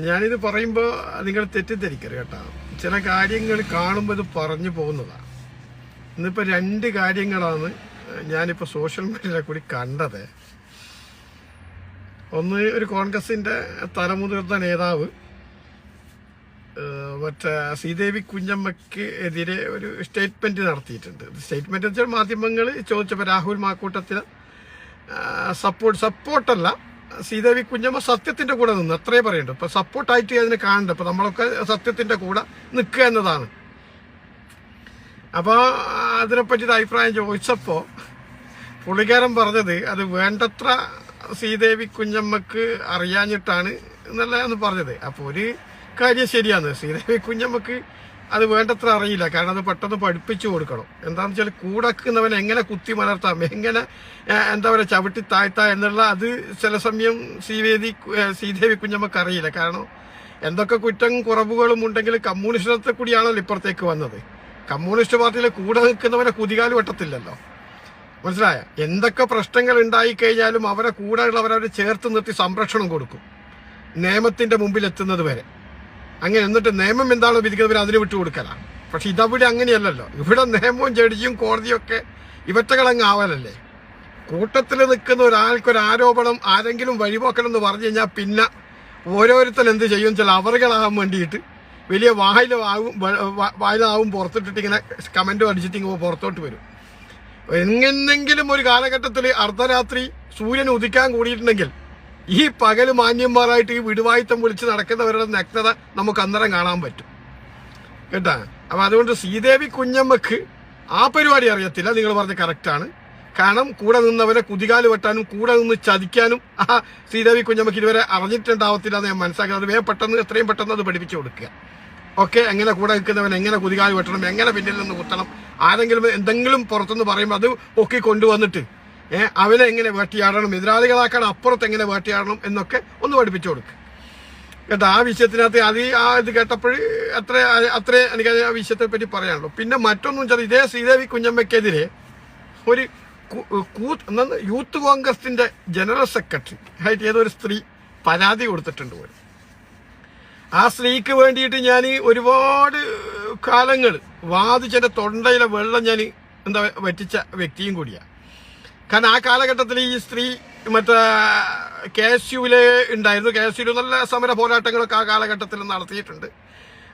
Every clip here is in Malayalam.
ഞാനിത് പറയുമ്പോൾ നിങ്ങൾ തെറ്റിദ്ധരിക്കരുത് കേട്ടോ. ചില കാര്യങ്ങൾ കാണുമ്പോൾ ഇത് പറഞ്ഞു പോകുന്നതാണ് ഇന്നിപ്പോൾ രണ്ട് കാര്യങ്ങളാണ് ഞാനിപ്പോൾ സോഷ്യൽ മീഡിയയിലെ കൂടി കണ്ടത്. ഒന്ന് ഒരു കോൺഗ്രസിന്റെ തലമുതിർന്ന നേതാവ് മറ്റേ ശ്രീദേവി കുഞ്ഞമ്മയ്ക്ക് എതിരെ ഒരു സ്റ്റേറ്റ്മെന്റ് നടത്തിയിട്ടുണ്ട്. സ്റ്റേറ്റ്മെന്റ് വെച്ചാൽ മാധ്യമങ്ങൾ ചോദിച്ചപ്പോൾ രാഹുൽ മാക്കൂട്ടത്തിന് സപ്പോർട്ട് സപ്പോർട്ടല്ല ശ്രീദേവി കുഞ്ഞമ്മ സത്യത്തിന്റെ കൂടെ നിന്ന് അത്രേ പറയുന്നുണ്ട്. ഇപ്പൊ സപ്പോർട്ടായിട്ട് അതിനെ കാണണ്ട ഇപ്പൊ നമ്മളൊക്കെ സത്യത്തിന്റെ കൂടെ നിൽക്കുക എന്നതാണ്. അപ്പോൾ അതിനെപ്പറ്റി അഭിപ്രായം ചോദിച്ചപ്പോൾ പുള്ളിക്കാരൻ പറഞ്ഞത് അത് വേണ്ടത്ര ശ്രീദേവി കുഞ്ഞമ്മക്ക് അറിയാഞ്ഞിട്ടാണ് എന്നല്ല എന്ന് പറഞ്ഞത്. അപ്പോൾ ഒരു കാര്യം ശരിയാണ്. ശ്രീദേവി കുഞ്ഞമ്മക്ക് അത് വേണ്ടത്ര അറിയില്ല. കാരണം അത് പെട്ടെന്ന് പഠിപ്പിച്ചു കൊടുക്കണം. എന്താണെന്ന് വെച്ചാൽ കൂടക്കുന്നവൻ എങ്ങനെ കുത്തി മലർത്താം? എങ്ങനെ എന്താ പറയുക ചവിട്ടി താഴ്ത്താം എന്നുള്ള അത് ചില സമയം ശ്രീവേദി ശ്രീദേവി കുഞ്ഞമ്മക്ക് അറിയില്ല. കാരണം എന്തൊക്കെ കുറ്റം കുറവുകളും ഉണ്ടെങ്കിൽ കമ്മ്യൂണിസ്റ്റത്തെ കൂടിയാണല്ലോ ഇപ്പുറത്തേക്ക് വന്നത്. കമ്മ്യൂണിസ്റ്റ് പാർട്ടിയിൽ കൂടെ നിൽക്കുന്നവരെ കുതികാൽ വെട്ടത്തില്ലല്ലോ. മനസ്സിലായ? എന്തൊക്കെ പ്രശ്നങ്ങൾ ഉണ്ടായി കഴിഞ്ഞാലും അവരെ കൂടെയുള്ളവരവരെ ചേർത്ത് നിർത്തി സംരക്ഷണം കൊടുക്കും. നിയമത്തിന്റെ മുമ്പിൽ എത്തുന്നത് വരെ. അങ്ങനെ എന്നിട്ട് നിയമം എന്താണോ വിധിക്കുന്നവർ അതിന് വിട്ടു കൊടുക്കലാണ് പക്ഷെ ഇതവിടെ അങ്ങനെയല്ലല്ലോ. ഇവിടെ നിയമവും ജഡ്ജിയും കോടതിയും ഒക്കെ ഇവറ്റകളങ്ങ് ആവലല്ലേ? കൂട്ടത്തിൽ നിൽക്കുന്ന ഒരാൾക്ക് ഒരു ആരോപണം ആരെങ്കിലും വഴിപോക്കണം എന്ന് പറഞ്ഞു കഴിഞ്ഞാൽ പിന്നെ ഓരോരുത്തർ എന്ത് ചെയ്യും? ചില അവറുകളാകാൻ വേണ്ടിയിട്ട് വലിയ വായിലാവും വായിലാവും പുറത്തിട്ടിട്ട് ഇങ്ങനെ കമന്റും അടിച്ചിട്ട് ഇങ്ങനെ പുറത്തോട്ട് വരും. എങ്ങനെങ്കിലും ഒരു കാലഘട്ടത്തിൽ അർദ്ധരാത്രി സൂര്യൻ ഉദിക്കാൻ കൂടിയിട്ടുണ്ടെങ്കിൽ ഈ പകൽ മാന്യന്മാരായിട്ട് ഈ വിടുവായുത്തം വിളിച്ച് നടക്കുന്നവരുടെ നഗ്നത നമുക്ക് അന്നേരം കാണാൻ പറ്റും. കേട്ടാ? അപ്പൊ അതുകൊണ്ട് ശ്രീദേവി കുഞ്ഞമ്മക്ക് ആ പരിപാടി അറിയത്തില്ല. നിങ്ങൾ പറഞ്ഞ കറക്റ്റാണ് കാരണം കൂടെ നിന്നവരെ കുതികാൽ വെട്ടാനും കൂടെ നിന്ന് ചതിക്കാനും ആ ശ്രീദേവി കുഞ്ഞമ്മക്ക് ഇതുവരെ അറിഞ്ഞിട്ടുണ്ടാവത്തില്ല എന്ന് ഞാൻ മനസ്സിലാക്കുന്നത് വേഗം പെട്ടെന്ന് എത്രയും പെട്ടെന്ന് അത് പഠിപ്പിച്ചു കൊടുക്കുക. ഓക്കെ? എങ്ങനെ കൂടെ നിൽക്കുന്നവൻ എങ്ങനെ കുതികാൽ വെട്ടണം എങ്ങനെ പിന്നിൽ നിന്ന് കുത്തണം ആരെങ്കിലും എന്തെങ്കിലും പുറത്തുനിന്ന് പറയുമ്പോൾ അത് ഒക്കെ കൊണ്ടുവന്നിട്ട് അവനെ എങ്ങനെ വേട്ടിയാടണം? എതിരാളികളാക്കാൻ അപ്പുറത്ത് എങ്ങനെ വേട്ടിയാടണം എന്നൊക്കെ ഒന്ന് പഠിപ്പിച്ചു കൊടുക്കുക കേട്ടോ ആ വിഷയത്തിനകത്ത് അത് ആ ഇത് കേട്ടപ്പോൾ അത്ര അത്രേ എനിക്ക് ആ വിഷയത്തെ പറ്റി പറയാനുള്ളൂ. പിന്നെ മറ്റൊന്നും വെച്ചാൽ ഇതേ ശ്രീദേവി കുഞ്ഞമ്മയ്ക്കെതിരെ ഒരു യൂത്ത് കോൺഗ്രസിന്റെ ജനറൽ സെക്രട്ടറി ആയിട്ട് ഏതൊരു സ്ത്രീ പരാതി കൊടുത്തിട്ടുണ്ട് പോലും. ആ സ്ത്രീക്ക് വേണ്ടിയിട്ട് ഞാൻ ഒരുപാട് കാലങ്ങൾ വാദിച്ചെന്റെ തൊണ്ടയിലെ വെള്ളം ഞാൻ എന്താ വറ്റിച്ച വ്യക്തിയും കൂടിയാണ് കാരണം ആ കാലഘട്ടത്തിൽ ഈ സ്ത്രീ മറ്റേ കെ എസ് യുവിൽ ഉണ്ടായിരുന്നു. കെ എസ് യുവിൽ നല്ല സമര പോരാട്ടങ്ങളൊക്കെ ആ കാലഘട്ടത്തിൽ നടത്തിയിട്ടുണ്ട്.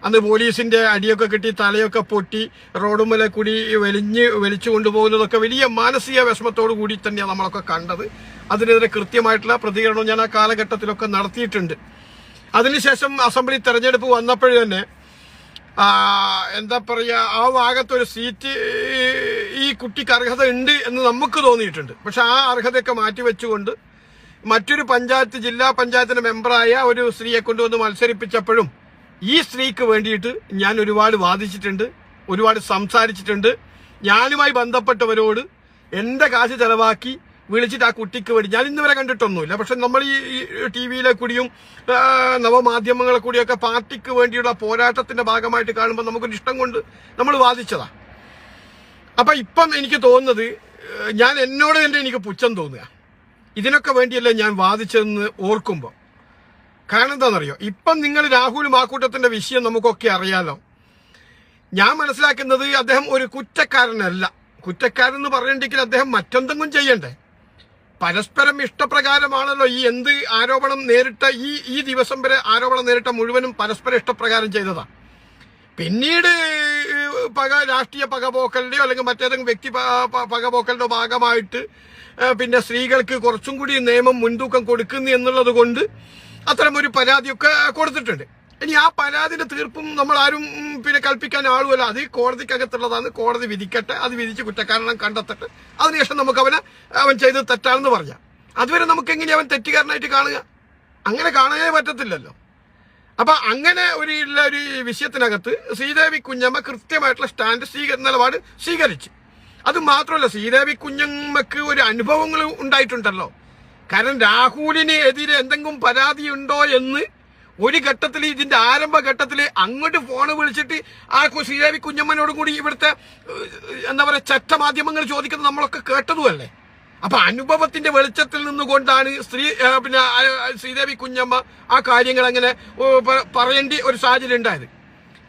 അന്ന് പോലീസിന്റെ അടിയൊക്കെ കിട്ടി തലയൊക്കെ പൊട്ടി റോഡുമല കൂടി വലിഞ്ഞ് വലിച്ചു കൊണ്ടുപോകുന്നതൊക്കെ വലിയ മാനസിക വിഷമത്തോടു കൂടി തന്നെയാണ് നമ്മളൊക്കെ കണ്ടത്. അതിനെതിരെ കൃത്യമായിട്ടുള്ള പ്രതികരണം ഞാൻ ആ കാലഘട്ടത്തിലൊക്കെ നടത്തിയിട്ടുണ്ട്. അതിനുശേഷം അസംബ്ലി തെരഞ്ഞെടുപ്പ് വന്നപ്പോഴേ തന്നെ എന്താ പറയുക ആ ഭാഗത്തൊരു സീറ്റ് ഈ കുട്ടിക്ക് അർഹത ഉണ്ട് എന്ന് നമുക്ക് തോന്നിയിട്ടുണ്ട്. പക്ഷെ ആ അർഹതയൊക്കെ മാറ്റിവെച്ചുകൊണ്ട് മറ്റൊരു പഞ്ചായത്ത് ജില്ലാ പഞ്ചായത്തിന്റെ മെമ്പറായ ഒരു സ്ത്രീയെ കൊണ്ടുവന്ന് മത്സരിപ്പിച്ചപ്പോഴും ഈ സ്ത്രീക്ക് വേണ്ടിയിട്ട് ഞാൻ ഒരുപാട് വാദിച്ചിട്ടുണ്ട് ഒരുപാട് സംസാരിച്ചിട്ടുണ്ട്. ഞാനുമായി ബന്ധപ്പെട്ടവരോട് എന്റെ കാശ് ചെലവാക്കി വിളിച്ചിട്ട് ആ കുട്ടിക്ക് വേണ്ടി ഞാൻ ഇന്നുവരെ കണ്ടിട്ടൊന്നുമില്ല. പക്ഷെ നമ്മൾ ഈ ടി വിയിലെ കൂടിയും നവമാധ്യമങ്ങളെ കൂടിയൊക്കെ പാർട്ടിക്ക് വേണ്ടിയുള്ള പോരാട്ടത്തിന്റെ ഭാഗമായിട്ട് കാണുമ്പോൾ നമുക്കൊരു ഇഷ്ടം കൊണ്ട് നമ്മൾ വാദിച്ചതാ. അപ്പൊ ഇപ്പം എനിക്ക് തോന്നുന്നത് ഞാൻ എന്നോട് തന്നെ എനിക്ക് പുച്ഛം തോന്നുക. ഇതിനൊക്കെ വേണ്ടിയല്ലേ ഞാൻ വാദിച്ചതെന്ന് ഓർക്കുമ്പോൾ കാരണം എന്താണെന്നറിയോ? ഇപ്പം നിങ്ങൾ രാഹുൽ മാക്കൂട്ടത്തിന്റെ വിഷയം നമുക്കൊക്കെ അറിയാലോ. ഞാൻ മനസ്സിലാക്കുന്നത് അദ്ദേഹം ഒരു കുറ്റക്കാരനല്ല. കുറ്റക്കാരൻ എന്ന് പറയണ്ടെങ്കിൽ അദ്ദേഹം മറ്റെന്തെങ്കിലും ചെയ്യണ്ടേ? പരസ്പരം ഇഷ്ടപ്രകാരമാണല്ലോ ഈ എന്ത് ആരോപണം നേരിട്ട ഈ ഈ ദിവസം വരെ ആരോപണം നേരിട്ട മുഴുവനും പരസ്പര ഇഷ്ടപ്രകാരം ചെയ്തതാണ് പിന്നീട് പക രാഷ്ട്രീയ പകപോക്കലിന്റെയോ അല്ലെങ്കിൽ മറ്റേതെങ്കിലും വ്യക്തി പകപോക്കലിന്റെ ഭാഗമായിട്ട് പിന്നെ സ്ത്രീകൾക്ക് കുറച്ചും കൂടി നിയമം മുൻതൂക്കം കൊടുക്കുന്നു എന്നുള്ളത് കൊണ്ട് അത്തരം ഒരു പരാതിയൊക്കെ കൊടുത്തിട്ടുണ്ട്. ഇനി ആ പരാതിയുടെ തീർപ്പും നമ്മൾ ആരും പിന്നെ കൽപ്പിക്കാൻ ആളുമല്ല. അത് കോടതിക്കകത്തുള്ളതാണ്. കോടതി വിധിക്കട്ടെ. അത് വിധിച്ച് കുറ്റക്കാരനെ കണ്ടെത്തട്ടെ. അതിനുശേഷം നമുക്ക് അവനെ അവൻ ചെയ്തത് തെറ്റാണെന്ന് പറയാം അതുവരെ നമുക്ക് എങ്ങനെ അവൻ തെറ്റുകാരനായിട്ട് കാണുക? അങ്ങനെ കാണാനേ പറ്റത്തില്ലല്ലോ. അപ്പൊ അങ്ങനെ ഒരു ഒരു വിഷയത്തിനകത്ത് ശ്രീദേവി കുഞ്ഞമ്മ കൃത്യമായിട്ടുള്ള സ്റ്റാൻഡ് സ്വീക നിലപാട് സ്വീകരിച്ച്. അത് മാത്രമല്ല ശ്രീദേവി കുഞ്ഞമ്മക്ക് ഒരു അനുഭവങ്ങൾ ഉണ്ടായിട്ടുണ്ടല്ലോ. കാരണം രാഹുലിന് എതിരെ എന്തെങ്കിലും പരാതി ഉണ്ടോ എന്ന് ഒരു ഘട്ടത്തിൽ ഇതിന്റെ ആരംഭഘട്ടത്തിൽ അങ്ങോട്ട് ഫോൺ വിളിച്ചിട്ട് ആ ശ്രീദേവി കുഞ്ഞമ്മനോടും കൂടി ഇവിടുത്തെ എന്താ പറയുക ചട്ട മാധ്യമങ്ങൾ ചോദിക്കുന്നത് നമ്മളൊക്കെ കേട്ടതുമല്ലേ അപ്പൊ അനുഭവത്തിന്റെ വെളിച്ചത്തിൽ നിന്നുകൊണ്ടാണ് സ്ത്രീ പിന്നെ ശ്രീദേവി കുഞ്ഞമ്മ ആ കാര്യങ്ങൾ അങ്ങനെ പറയേണ്ട ഒരു സാഹചര്യം ഉണ്ടായത്.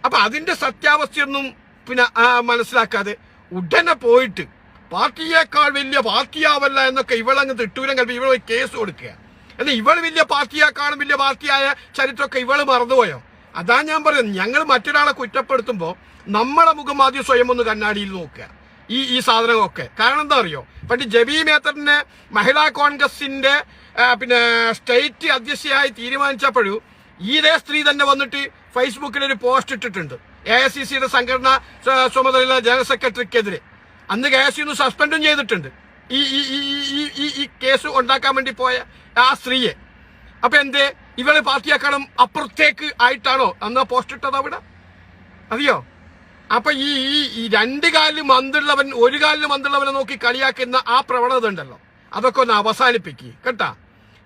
അപ്പൊ അതിന്റെ സത്യാവസ്ഥയൊന്നും പിന്നെ മനസ്സിലാക്കാതെ ഉടനെ പോയിട്ട് പാർട്ടിയേക്കാൾ വലിയ പാർട്ടിയാവല്ല എന്നൊക്കെ ഇവളങ്ങ് തിട്ടൂരം കൽപ്പി ഇവൾ കേസ് കൊടുക്കുക. എന്നാൽ ഇവൾ വലിയ പാർട്ടിയാക്കാളും വലിയ പാർട്ടിയായ ചരിത്രമൊക്കെ ഇവൾ മറന്നുപോയോ? അതാ ഞാൻ പറയുന്നത്. ഞങ്ങൾ മറ്റൊരാളെ കുറ്റപ്പെടുത്തുമ്പോൾ നമ്മളെ മുഖം ആദ്യം സ്വയം ഒന്ന് കണ്ണാടിയിൽ നോക്കുക. ഈ ഈ സാധനങ്ങളൊക്കെ. കാരണം എന്താ അറിയോ? പണ്ട് ജബി മേത്തറിനെ മഹിളാ കോൺഗ്രസിന്റെ പിന്നെ സ്റ്റേറ്റ് അധ്യക്ഷയായി തീരുമാനിച്ചപ്പോഴും ഇതേ സ്ത്രീ തന്നെ വന്നിട്ട് ഫേസ്ബുക്കിൽ ഒരു പോസ്റ്റ് ഇട്ടിട്ടുണ്ട്. എ ഐ സി സിയുടെ സംഘടന ചുമതലയുള്ള ജനറൽ സെക്രട്ടറിക്കെതിരെ. അന്ന് കെ എസ് യു സസ്പെൻഡും ചെയ്തിട്ടുണ്ട്. ഈ ഈ ഈ ഈ- ഈ ഈ ഈ കേസ് ഉണ്ടാക്കാൻ വേണ്ടി പോയ ആ സ്ത്രീയെ. അപ്പൊ എന്തേ? ഇവൾ പാർട്ടിയേക്കാളും അപ്പുറത്തേക്ക് ആയിട്ടാണോ അന്ന് പോസ്റ്റ് ഇട്ടത് അവിടെ? അറിയോ? അപ്പൊ ഈ ഈ രണ്ട് കാലിൽ മന്തുള്ളവൻ ഒരു കാലിൽ മന്തുള്ളവനെ നോക്കി കളിയാക്കുന്ന ആ പ്രവണത ഉണ്ടല്ലോ. അതൊക്കെ ഒന്ന് അവസാനിപ്പിക്കുക കേട്ടാ?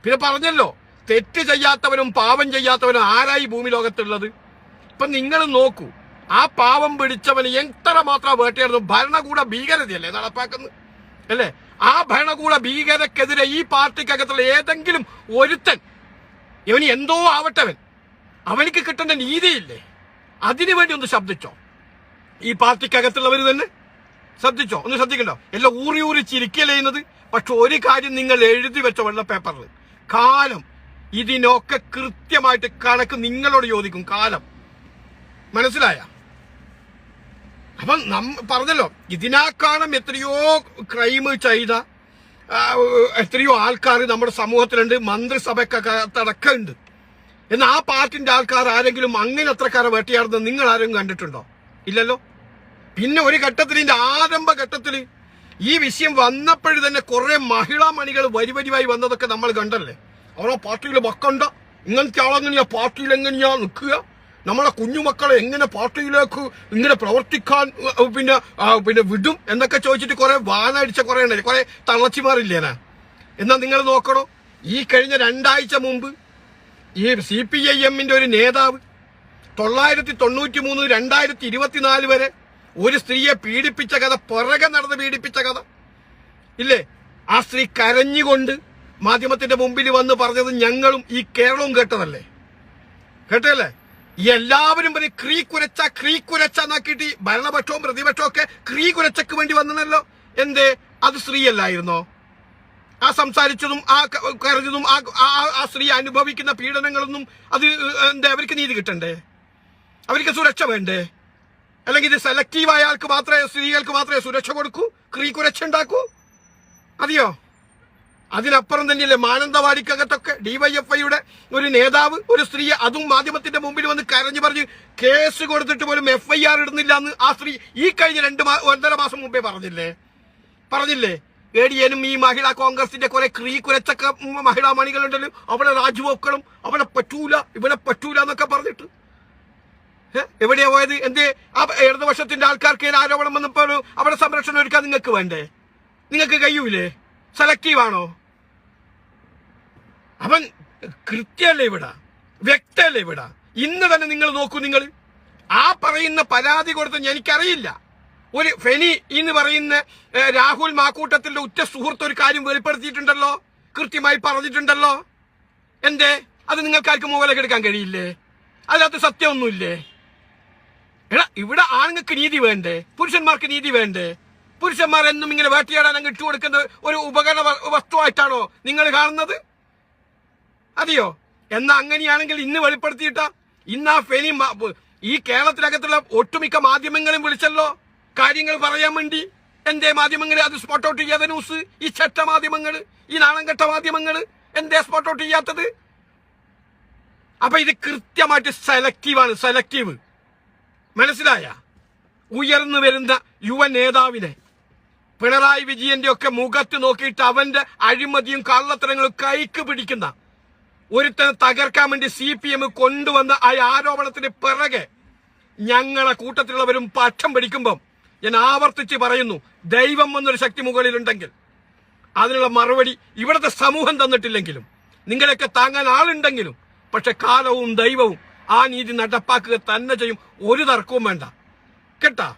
പിന്നെ പറഞ്ഞല്ലോ തെറ്റ് ചെയ്യാത്തവനും പാവം ചെയ്യാത്തവനും ആരായി ഭൂമി ലോകത്തുള്ളത്? ഇപ്പൊ നിങ്ങൾ നോക്കൂ ആ പാവം പിടിച്ചവന് എത്ര മാത്രം വേട്ടയായിരുന്നു ഭരണകൂട ഭീകരതയല്ലേ നടപ്പാക്കുന്നത്? അല്ലേ? ആ ഭരണകൂട ഭീകരക്കെതിരെ ഈ പാർട്ടിക്കകത്തുള്ള ഏതെങ്കിലും ഒരുത്തൻ ഇവന് എന്തോ ആവട്ടവൻ അവനിക്ക് കിട്ടേണ്ട നീതിയില്ലേ? അതിനു വേണ്ടി ഒന്ന് ശബ്ദിച്ചോ? ഈ പാർട്ടിക്കകത്തുള്ളവർ തന്നെ ശ്രദ്ധിച്ചോ? ഒന്ന് ശ്രദ്ധിക്കണ്ടോ? എല്ലാം ഊറി ഊറി ചിരിക്കല്ലേ ചെയ്യുന്നത്? പക്ഷെ ഒരു കാര്യം നിങ്ങൾ എഴുതി വെച്ച വെള്ള പേപ്പറിൽ കാലം ഇതിനൊക്കെ കൃത്യമായിട്ട് കണക്ക് നിങ്ങളോട് ചോദിക്കും കാലം. മനസ്സിലായ? അപ്പം നമ്മ പറഞ്ഞല്ലോ ഇതിനാക്കാണം എത്രയോ ക്രൈം ചെയ്ത എത്രയോ ആൾക്കാർ നമ്മുടെ സമൂഹത്തിലുണ്ട് മന്ത്രിസഭക്കകത്തടക്കമുണ്ട്. എന്നാൽ ആ പാർട്ടിന്റെ ആൾക്കാർ ആരെങ്കിലും അങ്ങനെ അത്രക്കാരെ വേട്ടയാടുന്നത് നിങ്ങൾ ആരെങ്കിലും കണ്ടിട്ടുണ്ടോ? ഇല്ലല്ലോ. പിന്നെ ഒരു ഘട്ടത്തിൽ ഇതിന്റെ ആരംഭ ഘട്ടത്തിൽ ഈ വിഷയം വന്നപ്പോഴും തന്നെ കുറെ മഹിളാ മണികൾ വരി വരിവായി വന്നതൊക്കെ നമ്മൾ കണ്ടല്ലേ? അവരോ പാർട്ടിയിൽ വക്കണ്ട. ഇങ്ങനത്തെ ആളെങ്ങനെയാ? പാർട്ടിയിൽ എങ്ങനെയാ നിൽക്കുക? നമ്മളെ കുഞ്ഞുമക്കളെ എങ്ങനെ പാർട്ടിയിലേക്ക് ഇങ്ങനെ പ്രവർത്തിക്കാൻ പിന്നെ പിന്നെ വിടും എന്നൊക്കെ ചോദിച്ചിട്ട് കുറെ വാനടിച്ച കുറെ ഉണ്ടല്ലേ? കുറെ തള്ളച്ചിമാറില്ലേനാ എന്നാ നിങ്ങൾ നോക്കണോ? ഈ കഴിഞ്ഞ രണ്ടാഴ്ച മുമ്പ് ഈ സി പി ഐ എമ്മിന്റെ ഒരു നേതാവ് തൊള്ളായിരത്തി തൊണ്ണൂറ്റി മൂന്ന് രണ്ടായിരത്തി ഇരുപത്തിനാല് വരെ ഒരു സ്ത്രീയെ പീഡിപ്പിച്ച കഥ പുറകെ നടന്ന് പീഡിപ്പിച്ച കഥ. ഇല്ലേ? ആ സ്ത്രീ കരഞ്ഞുകൊണ്ട് മാധ്യമത്തിന്റെ മുമ്പിൽ വന്ന് പറഞ്ഞത് ഞങ്ങളും ഈ കേരളവും കേട്ടതല്ലേ? കേട്ടല്ലേ എല്ലാവരും പറയും ക്രീ കുരച്ച ക്രീ കുരച്ച എന്നാക്കിയിട്ട് ഭരണപക്ഷവും പ്രതിപക്ഷവും ഒക്കെ ക്രീ കുരച്ചക്ക് വേണ്ടി വന്നതല്ലോ. എന്തേ? അത് സ്ത്രീയല്ലായിരുന്നോ? ആ സംസാരിച്ചതും ആ കരഞ്ഞതും ആ സ്ത്രീ അനുഭവിക്കുന്ന പീഡനങ്ങളൊന്നും അത് എന്താ അവർക്ക് നീതി കിട്ടണ്ടേ? അവർക്ക് സുരക്ഷ വേണ്ടേ? അല്ലെങ്കിൽ ഇത് സെലക്റ്റീവ് ആയാൾക്ക് മാത്രമേ സ്ത്രീകൾക്ക് മാത്രമേ സുരക്ഷ കൊടുക്കൂ? ക്രീ കുരക്ഷ ഉണ്ടാക്കൂ? അതെയോ അതിനപ്പുറം തന്നെയല്ലേ മാനന്തവാടിക്കകത്തൊക്കെ ഡിവൈഎഫ്ഐയുടെ ഒരു നേതാവ് ഒരു സ്ത്രീയെ അതും മാധ്യമത്തിന്റെ മുമ്പിൽ വന്ന് കരഞ്ഞു പറഞ്ഞ് കേസ് കൊടുത്തിട്ട് പോലും എഫ് ഐ ആർ ഇടുന്നില്ല എന്ന് ആ സ്ത്രീ ഈ കഴിഞ്ഞ രണ്ട് ഒന്നര മാസം മുമ്പേ പറഞ്ഞില്ലേ? പറഞ്ഞില്ലേ? ഏടിയനും ഈ മഹിളാ കോൺഗ്രസിന്റെ കുറെ ക്രീ കുരച്ചൊക്കെ മഹിളാ മണികളുണ്ടല്ലോ അവിടെ രാജുവക്കളും അവിടെ പറ്റൂല ഇവിടെ പറ്റൂല എന്നൊക്കെ പറഞ്ഞിട്ട്? എവിടെയാ പോയത്? എന്തേ? ആ ഇടതുപക്ഷത്തിന്റെ ആൾക്കാർക്ക് ആരോപണം വന്നപ്പോൾ അവിടെ സംരക്ഷണം ഒരുക്കാൻ നിങ്ങൾക്ക് വേണ്ടേ? നിങ്ങൾക്ക് കഴിയൂലേ? സെലക്റ്റീവ് ആണോ? അവൻ കൃത്യല്ലേ ഇവിടെ? വ്യക്തല്ലേ ഇവിടെ? ഇന്ന് തന്നെ നിങ്ങൾ നോക്കൂ നിങ്ങൾ ആ പറയുന്ന പരാതി കൊടുത്ത എനിക്കറിയില്ല. ഒരു ഫെനി എന്ന് പറയുന്ന രാഹുൽ മാക്കൂട്ടത്തിന്റെ ഉറ്റ സുഹൃത്ത് ഒരു കാര്യം വെളിപ്പെടുത്തിയിട്ടുണ്ടല്ലോ? കൃത്യമായി പറഞ്ഞിട്ടുണ്ടല്ലോ? എന്തേ? അത് നിങ്ങൾക്കാർക്കും മുകളിലേക്ക് എടുക്കാൻ കഴിയില്ലേ? അതിനകത്ത് സത്യമൊന്നുമില്ലേ? എടാ ഇവിടെ ആണുങ്ങൾക്ക് നീതി വേണ്ടേ? പുരുഷന്മാർക്ക് നീതി വേണ്ടേ? പുരുഷന്മാർ എന്നും ഇങ്ങനെ വേട്ടയാടാൻ അങ്ങ് ഇട്ടു കൊടുക്കുന്ന ഒരു ഉപകരണ വസ്തുവായിട്ടാണോ നിങ്ങൾ കാണുന്നത്? അതെയോ? എന്നാ അങ്ങനെയാണെങ്കിൽ ഇന്ന് വെളിപ്പെടുത്തിയിട്ട ഇന്ന് ആ ഫെനി ഈ കേരളത്തിനകത്തുള്ള ഒട്ടുമിക്ക മാധ്യമങ്ങളും വിളിച്ചല്ലോ. കാര്യങ്ങൾ പറയാൻ വേണ്ടി. എന്തേ മാധ്യമങ്ങൾ അത് സ്പോട്ട് ഔട്ട് ചെയ്യാത്ത ന്യൂസ് ഈ ചട്ട മാധ്യമങ്ങൾ ഈ നാണംകെട്ട മാധ്യമങ്ങൾ എന്തേ സ്പോട്ട് ഔട്ട് ചെയ്യാത്തത്? അപ്പൊ ഇത് കൃത്യമായിട്ട് സെലക്റ്റീവാണ് സെലക്റ്റീവ് മനസ്സിലായ? ഉയർന്നു വരുന്ന യുവ നേതാവിനെ. പിണറായി വിജയന്റെ ഒക്കെ മുഖത്ത് നോക്കിയിട്ട് അവന്റെ അഴിമതിയും കള്ളത്തരങ്ങളും കൈക്ക് പിടിക്കുന്ന ഒരുത്തനെ തകർക്കാൻ വേണ്ടി സി പി എം കൊണ്ടുവന്ന ആ ആരോപണത്തിന് പിറകെ ഞങ്ങളെ കൂട്ടത്തിലുള്ളവരും പക്ഷം പിടിക്കുമ്പം ഞാൻ ആവർത്തിച്ച് പറയുന്നു ദൈവം എന്നൊരു ശക്തി മുകളിലുണ്ടെങ്കിൽ അതിനുള്ള മറുപടി ഇവിടുത്തെ സമൂഹം തന്നിട്ടില്ലെങ്കിലും നിങ്ങളെയൊക്കെ താങ്ങാൻ ആളുണ്ടെങ്കിലും പക്ഷെ കാലവും ദൈവവും ആ നീതി നടപ്പാക്കുക തന്നെ ചെയ്യും. ഒരു തർക്കവും വേണ്ട. കേട്ടാ?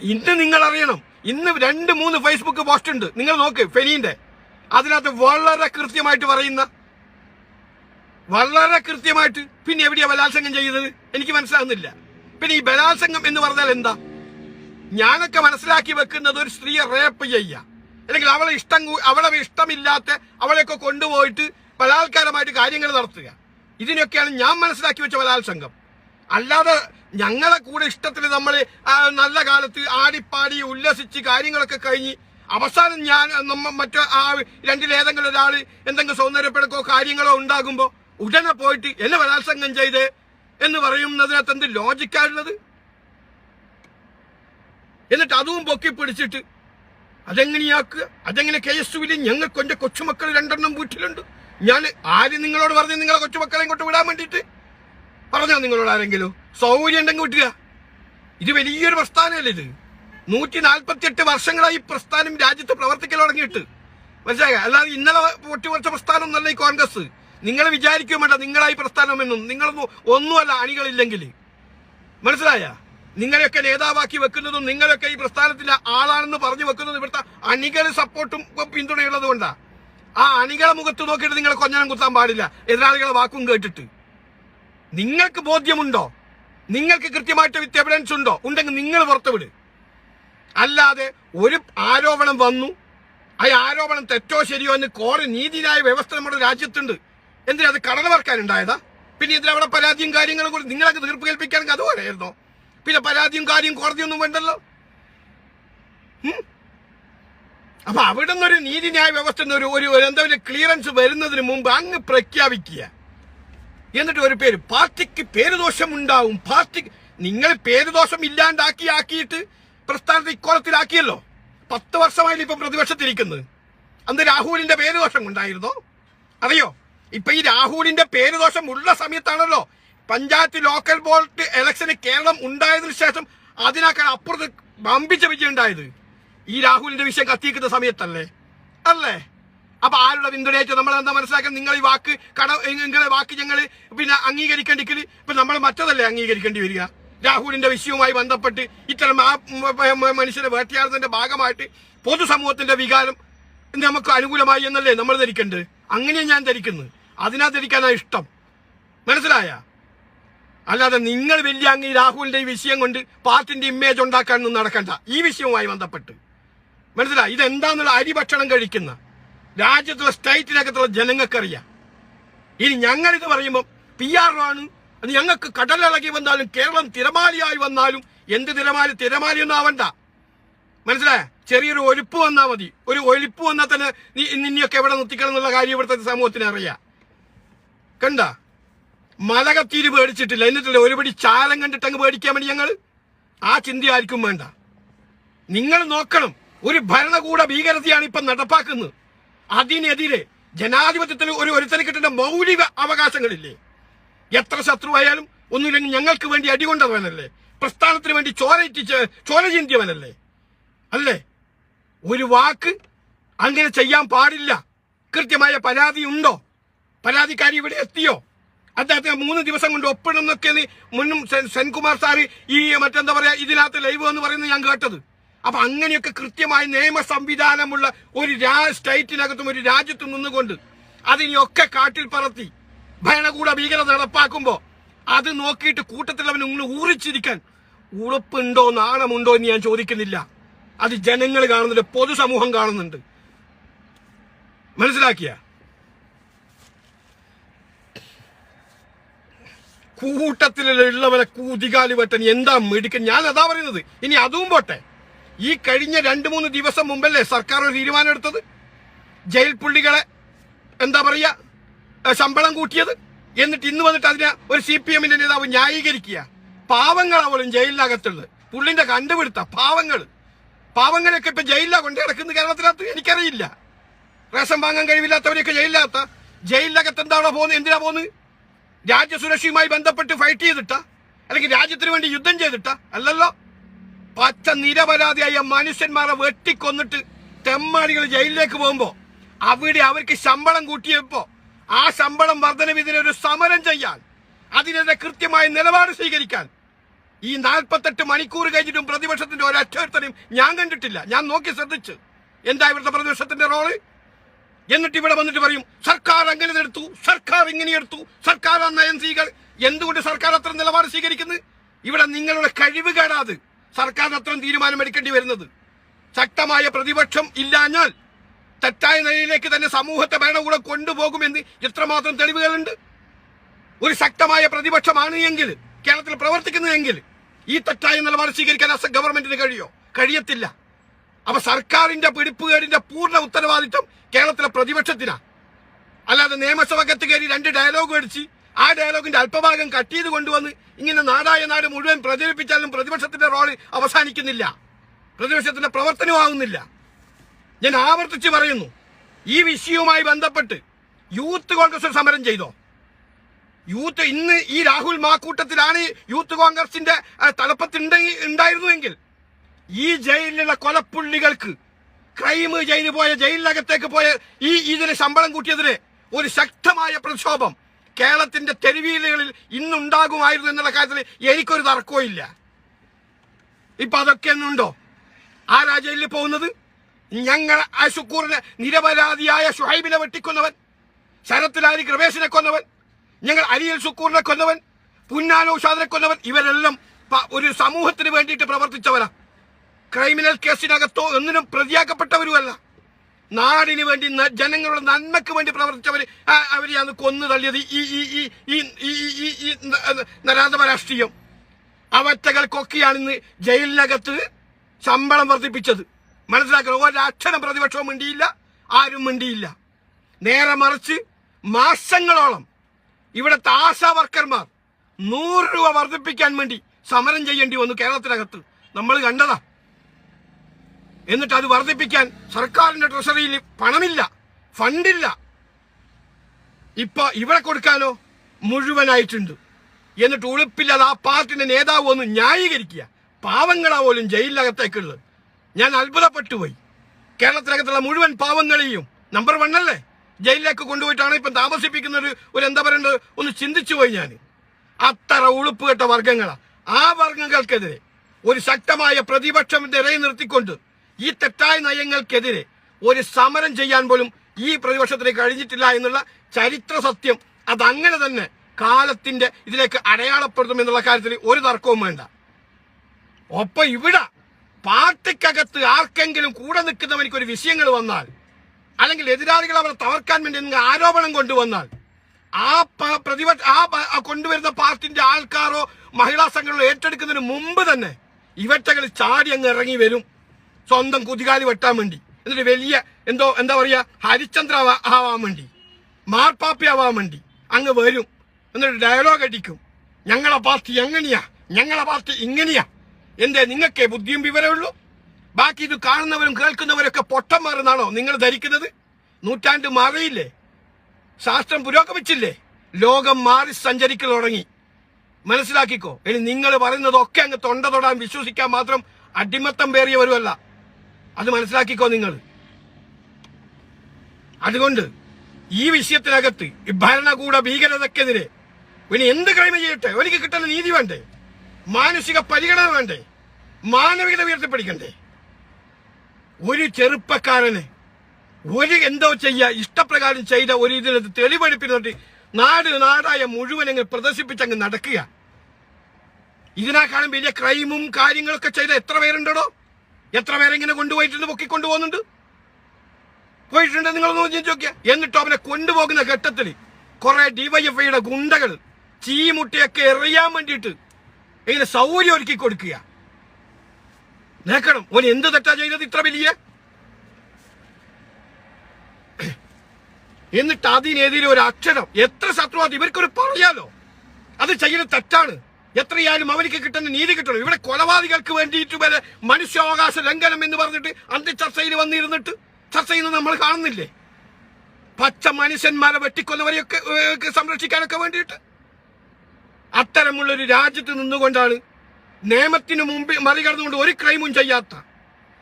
ഇന്ന് നിങ്ങൾ അറിയണം ഇന്ന് രണ്ട് മൂന്ന് ഫേസ്ബുക്ക് പോസ്റ്റ് ഉണ്ട്. നിങ്ങൾ നോക്ക് ഫെനീന്റെ. അതിനകത്ത് വളരെ കൃത്യമായിട്ട് പറയുന്ന വളരെ കൃത്യമായിട്ട് പിന്നെ എവിടെയാ ബലാത്സംഗം ചെയ്തത് എനിക്ക് മനസ്സിലാകുന്നില്ല. പിന്നെ ഈ ബലാത്സംഗം എന്ന് പറഞ്ഞാൽ എന്താ? ഞാനൊക്കെ മനസ്സിലാക്കി വെക്കുന്നത് ഒരു സ്ത്രീയെ റേപ്പ് ചെയ്യുക. അല്ലെങ്കിൽ അവളെ ഇഷ്ടം അവളെ ഇഷ്ടമില്ലാത്ത അവളെയൊക്കെ കൊണ്ടുപോയിട്ട് ബലാത്കാരമായിട്ട് കാര്യങ്ങൾ നടത്തുക. ഇതിനൊക്കെയാണ് ഞാൻ മനസ്സിലാക്കി വെച്ച ബലാത്സംഗം അല്ലാതെ ഞങ്ങളെ കൂടെ ഇഷ്ടത്തിന് നമ്മൾ നല്ല കാലത്ത് ആടിപ്പാടി ഉല്ലസിച്ച് കാര്യങ്ങളൊക്കെ കഴിഞ്ഞ് അവസാനം ഞാൻ നമ്മ മറ്റു ആ രണ്ടിലേതെങ്കിലും ഒരാൾ എന്തെങ്കിലും സൗന്ദര്യപ്പെടുക്കോ കാര്യങ്ങളോ ഉണ്ടാകുമ്പോൾ ഉടനെ പോയിട്ട് എന്നെ ബലാത്സംഗം ചെയ്ത് എന്ന് പറയുന്നതിനകത്ത് എന്ത് ലോജിക്കാണുള്ളത്? എന്നിട്ട് അതും പൊക്കി പിടിച്ചിട്ട് അതെങ്ങനെയാക്കുക? അതെങ്ങനെ കേസുവിൽ ഞങ്ങൾക്ക് എന്റെ കൊച്ചുമക്കൾ രണ്ടെണ്ണം വീട്ടിലുണ്ട്. ഞാൻ ആര് നിങ്ങളോട് പറഞ്ഞു നിങ്ങളെ കൊച്ചുമക്കളെയും കൊണ്ട് വിടാൻ വേണ്ടിയിട്ട് പറഞ്ഞോ നിങ്ങളോട് ആരെങ്കിലും? സൗകര്യം ഉണ്ടെങ്കിൽ വിട്ടുക ഇത് വലിയൊരു പ്രസ്ഥാനമല്ലേ ഇത്? നൂറ്റി നാൽപ്പത്തിയെട്ട് വർഷങ്ങളായി ഈ പ്രസ്ഥാനം രാജ്യത്ത് പ്രവർത്തിക്കൽ തുടങ്ങിയിട്ട്. മനസ്സിലായ? അല്ലാതെ ഇന്നലെ പ്രസ്ഥാനം ഒന്നല്ല ഈ കോൺഗ്രസ്. നിങ്ങൾ വിചാരിക്കുകയും വേണ്ട നിങ്ങളായി പ്രസ്ഥാനമെന്നും. നിങ്ങളൊന്നും ഒന്നുമല്ല അണികളില്ലെങ്കിൽ. മനസ്സിലായ? നിങ്ങളെയൊക്കെ നേതാവാക്കി വെക്കുന്നതും നിങ്ങളൊക്കെ ഈ പ്രസ്ഥാനത്തിലെ ആളാണെന്ന് പറഞ്ഞു വെക്കുന്നതും ഇവിടുത്തെ അണികൾ സപ്പോർട്ടും പിന്തുണയുള്ളത് കൊണ്ടാ ആ അണികളെ മുഖത്ത് നോക്കിയിട്ട് നിങ്ങൾ കൊഞ്ഞനം കുത്താൻ പാടില്ല. എതിരാളികളെ വാക്കും കേട്ടിട്ട്. നിങ്ങൾക്ക് ബോധ്യമുണ്ടോ? നിങ്ങൾക്ക് കൃത്യമായിട്ട് വിത്ത് എവിഡൻസ് ഉണ്ടോ? ഉണ്ടെങ്കിൽ നിങ്ങൾ പുറത്തുവിട് അല്ലാതെ ഒരു ആരോപണം വന്നു. ആ ആരോപണം തെറ്റോ ശരിയോ എന്ന് കോടതി നീതിന്യായ വ്യവസ്ഥ നമ്മുടെ രാജ്യത്തുണ്ട്. എന്തിനാ അത് കടൽ വർക്കാനുണ്ടായതാ പിന്നെ ഇതിൽ അവിടെ പരാതിയും കാര്യങ്ങളും കൂടി നിങ്ങളൊക്കെ തീർപ്പ് കേൾപ്പിക്കാനെങ്കിൽ അതുപോലെയായിരുന്നോ. പിന്നെ പരാതിയും കാര്യം കോടതിയൊന്നും വേണ്ടല്ലോ? അപ്പൊ അവിടെ നിന്നൊരു നീതിന്യായ വ്യവസ്ഥ ഒരു ഒരു ക്ലിയറൻസ് വരുന്നതിന് മുമ്പ് അങ്ങ് പ്രഖ്യാപിക്കുക. എന്നിട്ട് ഒരു പേര് പാർട്ടിക്ക് പേരുദോഷം ഉണ്ടാവും പാർട്ടി നിങ്ങൾ പേരുദോഷം ഇല്ലാണ്ടാക്കി ആക്കിയിട്ട് പ്രസ്ഥാനത്തെ ഇക്കോളത്തിലാക്കിയല്ലോ. പത്ത് വർഷമായില്ല ഇപ്പൊ പ്രതിപക്ഷത്തിരിക്കുന്നത്. അന്ന് രാഹുലിന്റെ പേരുദോഷം ഉണ്ടായിരുന്നോ? അറിയോ? ഇപ്പൊ ഈ രാഹുലിന്റെ പേരുദോഷം ഉള്ള സമയത്താണല്ലോ പഞ്ചായത്ത് ലോക്കൽ ബോർഡ് ഇലക്ഷന് കേരളം ഉണ്ടായതിനു ശേഷം അതിനേക്കാൾ അപ്പുറത്ത് വമ്പിച്ച വിജയം ഉണ്ടായത്. ഈ രാഹുലിന്റെ വിഷയം കത്തിക്കുന്ന സമയത്തല്ലേ? അല്ലേ? അപ്പൊ ആരുടെ പിന്തുണയായിട്ട് നമ്മൾ എന്താ മനസ്സിലാക്കാൻ നിങ്ങൾ ഈ വാക്ക് കട നിങ്ങളെ വാക്ക് ഞങ്ങൾ പിന്നെ അംഗീകരിക്കേണ്ടിക്കൽ ഇപ്പൊ നമ്മൾ മറ്റതല്ലേ അംഗീകരിക്കേണ്ടി വരിക? രാഹുലിന്റെ വിഷയവുമായി ബന്ധപ്പെട്ട് ഇത്തരം ആ മനുഷ്യരെ വേട്ടയാടുന്നതിന്റെ ഭാഗമായിട്ട് പൊതുസമൂഹത്തിന്റെ വികാരം നമുക്ക് അനുകൂലമായി എന്നല്ലേ നമ്മൾ ധരിക്കേണ്ടത്? അങ്ങനെ ഞാൻ ധരിക്കുന്നത്. അതിനാ ധരിക്കാനാ ഇഷ്ടം. മനസ്സിലായ? അല്ലാതെ നിങ്ങൾ വലിയ അങ്ങ് രാഹുലിന്റെ ഈ വിഷയം കൊണ്ട് പാർട്ടിന്റെ ഇമേജ് ഉണ്ടാക്കാനൊന്നും നടക്കണ്ട. ഈ വിഷയവുമായി ബന്ധപ്പെട്ട്. മനസ്സിലായി? അരി ഭക്ഷണ കഴിക്കുന്ന രാജ്യത്തുള്ള സ്റ്റേറ്റിനകത്തുള്ള ജനങ്ങൾക്കറിയാം. ഇനി ഞങ്ങളിത് പറയുമ്പോൾ പി ആർ ആണ് അത് ഞങ്ങൾക്ക് കടലിളകി വന്നാലും കേരളം തിരമാലിയായി വന്നാലും എന്ത് തിരമാലി? തിരമാലി ആവണ്ട. മനസ്സിലായ? ചെറിയൊരു ഒലിപ്പ് വന്നാൽ മതി. ഒരു ഒലിപ്പ് വന്നാൽ തന്നെ നീ നിന്നെയൊക്കെ എവിടെ നിർത്തിക്കണം എന്നുള്ള കാര്യം ഇവിടുത്തെ സമൂഹത്തിന് അറിയാം. കണ്ട? മലകത്തീര് പേടിച്ചിട്ടില്ല. എന്നിട്ടില്ല ഒരുപടി ചാലം കണ്ടിട്ടങ്ങ് പേടിക്കാൻ വേണ്ടി ഞങ്ങൾ ആ ചിന്ത ആർക്കും വേണ്ട. നിങ്ങൾ നോക്കണം. ഒരു ഭരണകൂട ഭീകരതയാണ് ഇപ്പം നടപ്പാക്കുന്നത്. അതിനെതിരെ ജനാധിപത്യത്തിന് ഒരു ഒരുത്തനെ കിട്ടേണ്ട മൗലിക അവകാശങ്ങളില്ലേ? എത്ര ശത്രുവായാലും ഒന്നുമില്ലെങ്കിൽ ഞങ്ങൾക്ക് വേണ്ടി അടികൊണ്ടവനല്ലേ? പ്രസ്ഥാനത്തിന് വേണ്ടി ചോരയിറ്റിച്ച് ചോര ചിന്തിയവനല്ലേ? അല്ലേ? ഒരു വാക്ക് അങ്ങനെ ചെയ്യാൻ പാടില്ല. കൃത്യമായ പരാതി ഉണ്ടോ? പരാതിക്കാരി ഇവിടെ എത്തിയോ? അദ്ദേഹത്തിന് മൂന്ന് ദിവസം കൊണ്ട് ഒപ്പിടുന്നൊക്കെ മുന്നും സെൻ- സെൻകുമാർ സാറ് ഈ മറ്റെന്താ പറയാ ഇതിനകത്ത് ലൈവ് എന്ന് പറയുന്നത് ഞാൻ കേട്ടത്. അപ്പൊ അങ്ങനെയൊക്കെ കൃത്യമായ നിയമ സംവിധാനമുള്ള ഒരു സ്റ്റേറ്റിനകത്തും ഒരു രാജ്യത്തും നിന്നുകൊണ്ട് അതിനെയൊക്കെ കാട്ടിൽ പറത്തി ഭരണകൂട ഭീകരത നടപ്പാക്കുമ്പോ അത് നോക്കിയിട്ട് കൂട്ടത്തിൽ അവൻ നിങ്ങൾ ഊറിച്ചിരിക്കാൻ ഉറപ്പുണ്ടോ നാണമുണ്ടോ എന്ന് ഞാൻ ചോദിക്കുന്നില്ല. അത് ജനങ്ങൾ കാണുന്നുണ്ട് പൊതുസമൂഹം കാണുന്നുണ്ട്. മനസ്സിലാക്കിയ? കൂട്ടത്തിലുള്ളവരെ കൂതികാലി വെട്ടൻ എന്താ മിടുക്കൻ? ഞാൻ അതാ പറയുന്നത്. ഇനി അതും പോട്ടെ. ഈ കഴിഞ്ഞ രണ്ട് മൂന്ന് ദിവസം മുമ്പല്ലേ സർക്കാർ ഒരു തീരുമാനം എടുത്തത്? ജയിൽ പുള്ളികളെ എന്താ പറയുക ശമ്പളം കൂട്ടിയത്? എന്നിട്ട് ഇന്ന് വന്നിട്ട് അതിനെ ഒരു സി പി എമ്മിന്റെ നേതാവ് ന്യായീകരിക്കുക. പാവങ്ങൾ അവളും ജയിലിനകത്തുള്ളത്. പുള്ളിന്റെ കണ്ടുപിടുത്ത പാവങ്ങൾ. പാവങ്ങളെയൊക്കെ ഇപ്പൊ ജയിലിലാ കൊണ്ടു കിടക്കുന്നത് കേരളത്തിനകത്ത്? എനിക്കറിയില്ല. റേഷൻ വാങ്ങാൻ കഴിവില്ലാത്തവരെയൊക്കെ ജയിലിനകത്ത. ജയിലിനകത്ത് എന്താണോ പോകുന്നത്? എന്തിനാ പോകുന്നത്? രാജ്യസുരക്ഷയുമായി ബന്ധപ്പെട്ട് ഫൈറ്റ് ചെയ്തിട്ടാ? അല്ലെങ്കിൽ രാജ്യത്തിന് വേണ്ടി യുദ്ധം ചെയ്തിട്ടാ? അല്ലല്ലോ. പച്ച നിരപരാധിയായ മനുഷ്യന്മാരെ വെട്ടിക്കൊന്നിട്ട് തെമ്മാടികൾ ജയിലിലേക്ക് പോകുമ്പോ അവിടെ അവർക്ക് ശമ്പളം കൂട്ടിയപ്പോ ആ ശമ്പളം വർധനവിതിനെ ഒരു സമരം ചെയ്യാൻ അതിനെതിരെ കൃത്യമായ നിലപാട് സ്വീകരിക്കാൻ ഈ നാൽപ്പത്തെട്ട് മണിക്കൂർ കഴിഞ്ഞിട്ടും പ്രതിപക്ഷത്തിന്റെ ഒരൊറ്റൊരുത്തനെയും ഞാൻ കണ്ടിട്ടില്ല. ഞാൻ നോക്കി ശ്രദ്ധിച്ച്. എന്താ ഇവിടുത്തെ പ്രതിപക്ഷത്തിന്റെ റോൾ എന്നിട്ട് ഇവിടെ വന്നിട്ട് പറയും സർക്കാർ അങ്ങനെ എടുത്തു സർക്കാർ ഇങ്ങനെ എടുത്തു സർക്കാർ ആ നയം സ്വീകർ എന്തുകൊണ്ട് സർക്കാർ അത്ര നിലപാട് സ്വീകരിക്കുന്നത് ഇവിടെ നിങ്ങളുടെ കഴിവ് കേടാത്. സർക്കാരിന് അത്രയും തീരുമാനം എടുക്കേണ്ടി വരുന്നത്. ശക്തമായ പ്രതിപക്ഷം ഇല്ലാഞ്ഞാൽ തെറ്റായ നിലയിലേക്ക് തന്നെ സമൂഹത്തെ ഭരണകൂടം കൊണ്ടുപോകുമെന്ന് എത്രമാത്രം തെളിവുകളുണ്ട്. ഒരു ശക്തമായ പ്രതിപക്ഷമാണ് എങ്കിൽ കേരളത്തിൽ പ്രവർത്തിക്കുന്നതെങ്കിൽ ഈ തെറ്റായ നിലപാട് സ്വീകരിക്കാൻ അസം ഗവൺമെന്റിന് കഴിയോ? കഴിയത്തില്ല. അപ്പൊ സർക്കാരിന്റെ പിടിപ്പുകേടിന്റെ പൂർണ ഉത്തരവാദിത്വം കേരളത്തിലെ പ്രതിപക്ഷത്തിനാ. അല്ലാതെ നിയമസഭകത്ത് കയറി രണ്ട് ഡയലോഗ് അടിച്ച് ആ ഡയലോഗിന്റെ അല്പഭാഗം കട്ട് ചെയ്ത് കൊണ്ടുവന്ന് ഇങ്ങനെ നാടായ നാട് മുഴുവൻ പ്രചരിപ്പിച്ചാലും പ്രതിപക്ഷത്തിന്റെ റോൾ അവസാനിക്കുന്നില്ല. പ്രതിപക്ഷത്തിന്റെ പ്രവർത്തനമാകുന്നില്ല ഞാൻ ആവർത്തിച്ച് പറയുന്നു ഈ വിഷയവുമായി ബന്ധപ്പെട്ട് യൂത്ത് കോൺഗ്രസ് സമരം ചെയ്തോ? യൂത്ത് ഇന്ന് ഈ രാഹുൽ മാക്കൂട്ടത്തിലാണ് യൂത്ത് കോൺഗ്രസിന്റെ തലപ്പത്തുണ്ട് ഉണ്ടായിരുന്നുവെങ്കിൽ ഈ ജയിലിലുള്ള കൊലപ്പുള്ളികൾക്ക് ക്രൈം ജയിലിൽ പോയ ജയിലിനകത്തേക്ക് പോയ ഈ ഇതിന് ശമ്പളം കൂട്ടിയതിന് ഒരു ശക്തമായ പ്രക്ഷോഭം കേരളത്തിന്റെ തെരുവീലുകളിൽ ഇന്നുണ്ടാകുമായിരുന്നു എന്നുള്ള കാര്യത്തിൽ എനിക്കൊരു തർക്കവും ഇല്ല. ഇപ്പൊ അതൊക്കെ ഒന്നുണ്ടോ ആരാ ജയിലിൽ പോകുന്നത്? ഞങ്ങൾ അശുക്കൂറിനെ നിരപരാധിയായ ഷുഹൈബിനെ വെട്ടിക്കൊന്നവൻ ശരത്തിലാരി കൃപേശിനെ കൊന്നവൻ ഞങ്ങൾ അലിയൽ സുക്കൂറിനെ കൊന്നവൻ പുന്നാലോഷാദിനെ കൊന്നവൻ ഇവരെല്ലാം ഒരു സമൂഹത്തിന് വേണ്ടിയിട്ട് പ്രവർത്തിച്ചവരാ. ക്രൈമിനൽ കേസിനകത്തോ ഒന്നിനും പ്രതിയാക്കപ്പെട്ടവരുമല്ല. നാടിന് വേണ്ടി ജനങ്ങളുടെ നന്മയ്ക്ക് വേണ്ടി പ്രവർത്തിച്ചവർ അവരെയാണ് കൊന്നു തള്ളിയത് ഈ ഈ ഈ ഈ രാഷ്ട്രീയം. അവറ്റകൾക്കൊക്കെയാണ് ഇന്ന് ജയിലിനകത്ത് ശമ്പളം വർദ്ധിപ്പിച്ചത്. മനസ്സിലാക്കണം ഒരക്ഷരം പ്രതിപക്ഷവും മിണ്ടിയില്ല ആരും മിണ്ടിയില്ല. നേരെ മറിച്ച് മാസങ്ങളോളം ഇവിടുത്തെ ആശാ വർക്കർമാർ നൂറ് രൂപ വർദ്ധിപ്പിക്കാൻ വേണ്ടി സമരം ചെയ്യേണ്ടി വന്നു കേരളത്തിനകത്ത്. നമ്മൾ കണ്ടതാ എന്നിട്ട് അത് വർദ്ധിപ്പിക്കാൻ സർക്കാരിന്റെ ട്രഷറിയിൽ പണമില്ല ഫണ്ടില്ല. ഇപ്പൊ ഇവിടെ കൊടുക്കാനോ മുഴുവനായിട്ടുണ്ട്. എന്നിട്ട് ഉളുപ്പില്ലാതെ ആ പാർട്ടിന്റെ നേതാവ് ഒന്ന് ന്യായീകരിക്കുക. പാവങ്ങളാ പോലും ജയിലിനകത്തേക്കുള്ളത്. ഞാൻ അത്ഭുതപ്പെട്ടു പോയി കേരളത്തിനകത്തുള്ള മുഴുവൻ പാവങ്ങളെയും നമ്പർ വൺ അല്ലേ? ജയിലിലേക്ക് കൊണ്ടുപോയിട്ടാണ് ഇപ്പം താമസിപ്പിക്കുന്ന ഒരു ഒരു എന്താ പറയേണ്ടത്? ഒന്ന് ചിന്തിച്ചു പോയി ഞാൻ. അത്ര ഉളുപ്പ് കെട്ട വർഗങ്ങളാ ആ വർഗങ്ങൾക്കെതിരെ ഒരു ശക്തമായ പ്രതിപക്ഷം നിലനിർത്തിക്കൊണ്ട് നിർത്തിക്കൊണ്ട് ഈ തെറ്റായ നയങ്ങൾക്കെതിരെ ഒരു സമരം ചെയ്യാൻ പോലും ഈ പ്രതിപക്ഷത്തിന് കഴിഞ്ഞിട്ടില്ല എന്നുള്ള ചരിത്ര സത്യം അതങ്ങനെ തന്നെ കാലത്തിന്റെ ഇതിലേക്ക് അടയാളപ്പെടുത്തും എന്നുള്ള കാര്യത്തിൽ ഒരു തർക്കവും വേണ്ട. ഒപ്പം ഇവിടെ പാർട്ടിക്കകത്ത് ആർക്കെങ്കിലും കൂടെ നിൽക്കുന്നവനിക്ക് ഒരു വിഷയങ്ങൾ വന്നാൽ അല്ലെങ്കിൽ എതിരാളികൾ അവരെ തവർക്കാൻ വേണ്ടി എന്തെങ്കിലും ആരോപണം കൊണ്ടുവന്നാൽ ആ പ്രതിപക്ഷ ആ കൊണ്ടുവരുന്ന പാർട്ടിന്റെ ആൾക്കാരോ മഹിളാ സംഘടനകളോ ഏറ്റെടുക്കുന്നതിന് മുമ്പ് തന്നെ ഇവറ്റകൾ ചാടി അങ്ങ് ഇറങ്ങി വരും. സ്വന്തം കുതികാലി വെട്ടാൻ വേണ്ടി. എന്നിട്ട് വലിയ എന്തോ എന്താ പറയാ ഹരിചന്ദ്ര ആവാൻ വേണ്ടി. മാർപ്പാപ്പി ആവാൻ വേണ്ടി. അങ്ങ് വരും. എന്നിട്ട് ഡയലോഗ് അടിക്കും. ഞങ്ങളെ പാർട്ടി എങ്ങനെയാ ഞങ്ങളെ പാർട്ടി ഇങ്ങനെയാ. എന്തേ നിങ്ങൾക്ക് ബുദ്ധിയും വിവരമുള്ളൂ ബാക്കി ഇത് കാണുന്നവരും കേൾക്കുന്നവരൊക്കെ മാറുന്നാണോ നിങ്ങൾ ധരിക്കുന്നത്? നൂറ്റാണ്ട് മാറിയില്ലേ ശാസ്ത്രം പുരോഗമിച്ചില്ലേ? ലോകം മാറി സഞ്ചരിക്കൽ തുടങ്ങി. മനസ്സിലാക്കിക്കോ. ഇനി നിങ്ങൾ പറയുന്നതൊക്കെ അങ്ങ് തൊണ്ട തൊടാൻ വിശ്വസിക്കാൻ മാത്രം അടിമത്തം പേറിയവരുമല്ല. അത് മനസ്സിലാക്കിക്കോ നിങ്ങൾ. അതുകൊണ്ട് ഈ വിഷയത്തിനകത്ത് ഈ ഭരണകൂട ഭീകരതക്കെതിരെ ഇനി എന്ത് ക്രൈം ചെയ്യട്ടെ? എനിക്ക് കിട്ടുന്ന നീതി വേണ്ടേ? മാനുഷിക പരിഗണന വേണ്ടേ? മാനവികത ഉയർത്തിപ്പിടിക്കണ്ടേ? ഒരു ചെറുപ്പക്കാരന് ഒരു എന്തോ ചെയ്യുക ഇഷ്ടപ്രകാരം ചെയ്ത ഒരു ഇതിനകത്ത് തെളിവെടുപ്പിനോട്ട് നാട് നാടായ മുഴുവൻ അങ്ങ് പ്രദർശിപ്പിച്ചങ്ങ് നടക്കുക. ഇതിനേക്കാളും വലിയ ക്രൈമും കാര്യങ്ങളൊക്കെ ചെയ്ത എത്ര പേരുണ്ടോ എത്ര പേരെങ്ങനെ കൊണ്ടുപോയിട്ടുണ്ട്? പൊക്കി കൊണ്ടുപോകുന്നുണ്ട്? പോയിട്ടുണ്ട്? നിങ്ങൾ ചിന്തിച്ച് എന്നിട്ട് അവനെ കൊണ്ടുപോകുന്ന ഘട്ടത്തിൽ കുറെ ഡിവൈഎഫ്ഐയുടെ ഗുണ്ടകൾ ചീമുട്ടിയൊക്കെ എറിയാൻ വേണ്ടിയിട്ട് ഇങ്ങനെ സൗകര്യം ഒരുക്കി കൊടുക്കുക നേക്കണം. ഓൻ എന്ത് തെറ്റാ ചെയ്തത് ഇത്ര വലിയ? എന്നിട്ട് അതിനെതിരെ ഒരു അക്ഷരം എത്ര ശത്രുവാദി ഇവർക്കൊരു പറയാലോ. അത് ചെയ്യുന്നത് തെറ്റാണ്. എത്രയായാലും അവർക്ക് കിട്ടുന്ന നീതി കിട്ടണം. ഇവിടെ കൊലപാതകൾക്ക് വേണ്ടിയിട്ട് വരെ മനുഷ്യാവകാശ ലംഘനം എന്ന് പറഞ്ഞിട്ട് അന്ത്യചർച്ചയിൽ വന്നിരുന്നിട്ട് ചർച്ച ചെയ്യുന്നത് നമ്മൾ കാണുന്നില്ലേ? പച്ച മനുഷ്യന്മാരെ വെട്ടിക്കൊന്നവരെയൊക്കെ സംരക്ഷിക്കാനൊക്കെ വേണ്ടിയിട്ട്. അത്തരമുള്ളൊരു രാജ്യത്ത് നിന്നുകൊണ്ടാണ് നിയമത്തിന് മുമ്പ് മറികടന്നുകൊണ്ട് ഒരു ക്രൈമും ചെയ്യാത്ത.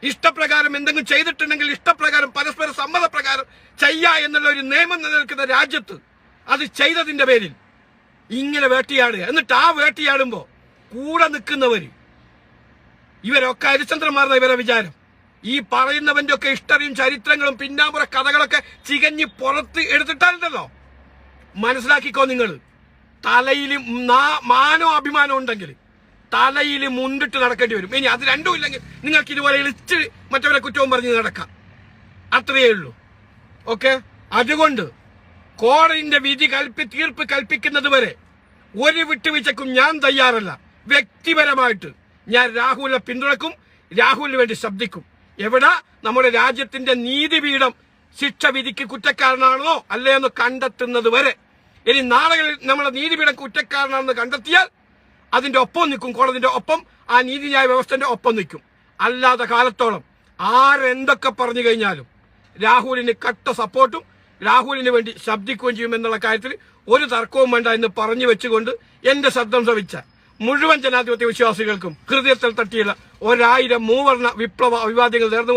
ഇഷ്ടപ്രകാരം എന്തെങ്കിലും ചെയ്തിട്ടുണ്ടെങ്കിൽ ഇഷ്ടപ്രകാരം പരസ്പര സമ്മതപ്രകാരം ചെയ്യാ എന്നുള്ള ഒരു നിയമം നിലനിൽക്കുന്ന രാജ്യത്ത് അത് ചെയ്തതിന്റെ പേരിൽ ഇങ്ങനെ വേട്ടയാടുക. എന്നിട്ട് ആ വേട്ടയാടുമ്പോ കൂടെ നിൽക്കുന്നവര് ഇവരൊക്കെ ഹരിചന്ദ്രന്മാരുടെ ഇവരെ വിചാരം. ഈ പറയുന്നവന്റെ ഒക്കെ ഹിസ്റ്ററിയും ചരിത്രങ്ങളും പിന്നാമ്പുറ കഥകളൊക്കെ ചികഞ്ഞ് പുറത്ത് എടുത്തിട്ടാലുണ്ടല്ലോ. മനസ്സിലാക്കിക്കോ നിങ്ങൾ തലയിൽ മാനോ അഭിമാനം ഉണ്ടെങ്കിൽ തലയിൽ മുണ്ടിട്ട് നടക്കേണ്ടി വരും. ഇനി അത് രണ്ടും ഇല്ലെങ്കിൽ നിങ്ങൾക്ക് ഇതുപോലെ ഇളിച്ച് മറ്റവരെ കുറ്റവും പറഞ്ഞ് നടക്കാം. അത്രയേ ഉള്ളൂ. ഓക്കെ? അതുകൊണ്ട് കോടതിന്റെ വിധി കൽപ്പി തീർപ്പ് കൽപ്പിക്കുന്നത് വരെ ഒരു വിട്ടുവീഴ്ചക്കും ഞാൻ തയ്യാറല്ല. വ്യക്തിപരമായിട്ട് ഞാൻ രാഹുലിനെ പിന്തുണക്കും രാഹുലിന് വേണ്ടി ശബ്ദിക്കും. എവിടെ നമ്മുടെ രാജ്യത്തിന്റെ നീതിപീഠം? ശിക്ഷ വിധിക്ക് കുറ്റക്കാരനാണോ അല്ലേ എന്ന് കണ്ടെത്തുന്നത് വരെ. ഇനി നാളുകളിൽ നമ്മുടെ നീതിപീഠം കുറ്റക്കാരനാണെന്ന് കണ്ടെത്തിയാൽ അതിന്റെ ഒപ്പം നിൽക്കും കോടതിന്റെ ഒപ്പം ആ നീതിന്യായ വ്യവസ്ഥന്റെ ഒപ്പം നിൽക്കും. അല്ലാതെ കാലത്തോളം ആരെന്തൊക്കെ പറഞ്ഞു കഴിഞ്ഞാലും രാഹുലിന് കട്ട സപ്പോർട്ടും രാഹുലിന് വേണ്ടി ശബ്ദിക്കുകയും ചെയ്യും എന്നുള്ള കാര്യത്തിൽ ഒരു തർക്കവും വേണ്ട എന്ന് പറഞ്ഞു വെച്ചുകൊണ്ട് എന്റെ ശബ്ദം ശ്രവിച്ച മുഴുവൻ ജനാധിപത്യ വിശ്വാസികൾക്കും ഹൃദയത്തിൽ തട്ടിയുള്ള ഒരായിരം മൂവർണ വിപ്ലവ അഭിവാദ്യങ്ങൾ നേർന്നു